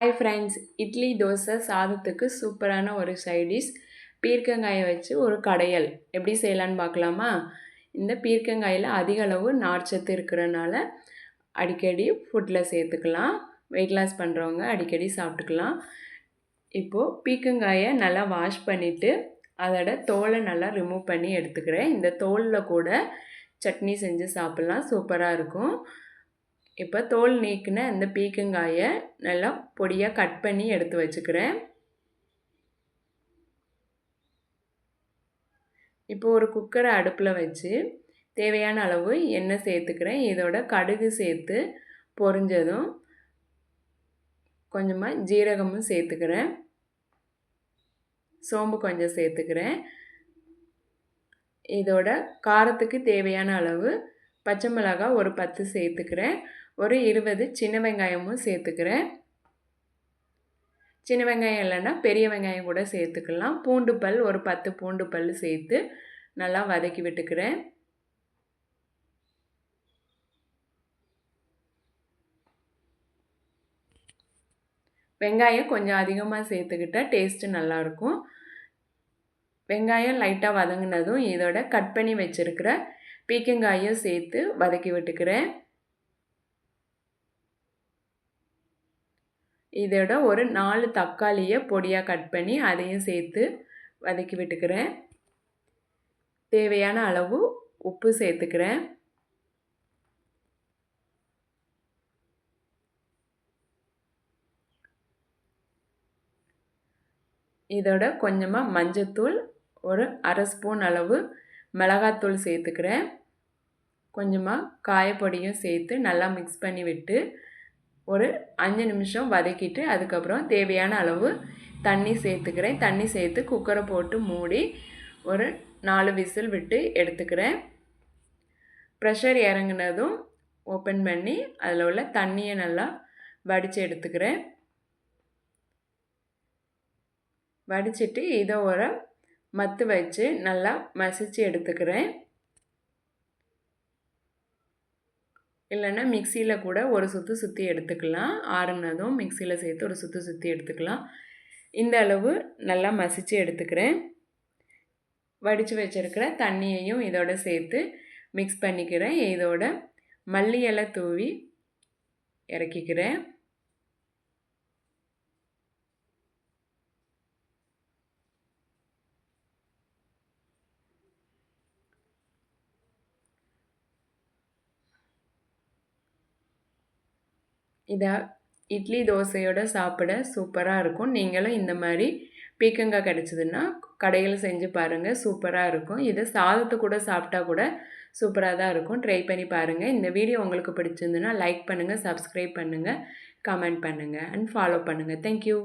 Hi friends idli dosa சாதத்துக்கு சூப்பரான ஒரு சைடிஷ் பீர்க்கங்காயை வச்சு ஒரு கடையல். எப்படி செய்யலான்னு பார்க்கலாமா? இந்த பீர்க்கங்காயில் அதிக அளவு நார்ச்சத்து இருக்கிறனால அடிக்கடி ஃபுட்டில் சேர்த்துக்கலாம். வெயிட் லாஸ் பண்ணுறவங்க அடிக்கடி சாப்பிட்டுக்கலாம். இப்போது பீர்க்கங்காயை நல்லா வாஷ் பண்ணிவிட்டு அதோட தோலை நல்லா ரிமூவ் பண்ணி எடுத்துக்கிறேன். இந்த தோலில் கூட சட்னி செஞ்சு சாப்பிட்லாம். சூப்பராக இருக்கும். இப்போ தோல் நீக்கின இந்த பீக்கங்காயை நல்லா பொடியாக கட் பண்ணி எடுத்து வச்சுக்கிறேன். இப்போ ஒரு குக்கரை அடுப்பில் வச்சு தேவையான அளவு எண்ணெய் சேர்த்துக்கிறேன். இதோட கடுகு சேர்த்து பொரிஞ்சதும் கொஞ்சமாக ஜீரகமும் சேர்த்துக்கிறேன். சோம்பு கொஞ்சம் சேர்த்துக்கிறேன். இதோட காரத்துக்கு தேவையான அளவு பச்சை மிளகாய் ஒரு பத்து சேர்த்துக்கிறேன். ஒரு இருபது சின்ன வெங்காயமும் சேர்த்துக்கிறேன். சின்ன வெங்காயம் இல்லைன்னா பெரிய வெங்காயம் கூட சேர்த்துக்கலாம். பூண்டு பல் ஒரு பத்து பூண்டு பல் சேர்த்து நல்லா வதக்கி விட்டுக்கிறேன். வெங்காயம் கொஞ்சம் அதிகமாக சேர்த்துக்கிட்டால் டேஸ்ட்டு நல்லாயிருக்கும். வெங்காயம் லைட்டாக வதங்கினதும் இதோட கட் பண்ணி வச்சுருக்கிற பீக்கங்காயும் சேர்த்து வதக்கி விட்டுக்கிறேன். இதோட ஒரு நாலு தக்காளியை பொடியாக கட் பண்ணி அதையும் சேர்த்து வதக்கி விட்டுக்கிறேன். தேவையான அளவு உப்பு சேர்த்துக்கிறேன். இதோட கொஞ்சமாக மஞ்சத்தூள் ஒரு அரை ஸ்பூன் அளவு மிளகாத்தூள் சேர்த்துக்கிறேன். கொஞ்சமாக காயப்பொடியும் சேர்த்து நல்லா மிக்ஸ் பண்ணி விட்டு ஒரு அஞ்சு நிமிஷம் வதக்கிட்டு அதுக்கப்புறம் தேவையான அளவு தண்ணி சேர்த்துக்கிறேன். தண்ணி சேர்த்து குக்கரை போட்டு மூடி ஒரு நாலு விசில் விட்டு எடுத்துக்கிறேன். ப்ரெஷர் இறங்கினதும் ஓப்பன் பண்ணி அதில் உள்ள தண்ணியை நல்லா வடித்து எடுத்துக்கிறேன். வடிச்சிட்டு இதை ஒரு மத்து வச்சு நல்லா மசிச்சு எடுத்துக்கிறேன். இல்லைன்னா மிக்சியில் கூட ஒரு சுற்று சுற்றி எடுத்துக்கலாம். ஆறுனதும் மிக்சியில் சேர்த்து ஒரு சுற்று சுற்றி எடுத்துக்கலாம். இந்த அளவு நல்லா மசித்து எடுத்துக்கிறேன். வடித்து வச்சுருக்கிற தண்ணியையும் இதோட சேர்த்து மிக்ஸ் பண்ணிக்கிறேன். இதோட மல்லி இலை தூவி இறக்கிக்கிறேன். இதை இட்லி தோசையோடு சாப்பிட சூப்பராக இருக்கும். நீங்களும் இந்த மாதிரி பீக்கங்காய் கிடச்சிதுன்னா கடையில் செஞ்சு பாருங்கள் சூப்பராக இருக்கும். இதை சாதத்தை கூட சாப்பிட்டா கூட சூப்பராக தான் இருக்கும். ட்ரை பண்ணி பாருங்கள் இந்த வீடியோ உங்களுக்கு பிடிச்சிருந்துன்னா லைக் பண்ணுங்கள் சப்ஸ்கிரைப் பண்ணுங்கள் கமெண்ட் பண்ணுங்கள் அண்ட் ஃபாலோ பண்ணுங்கள் தேங்க்யூ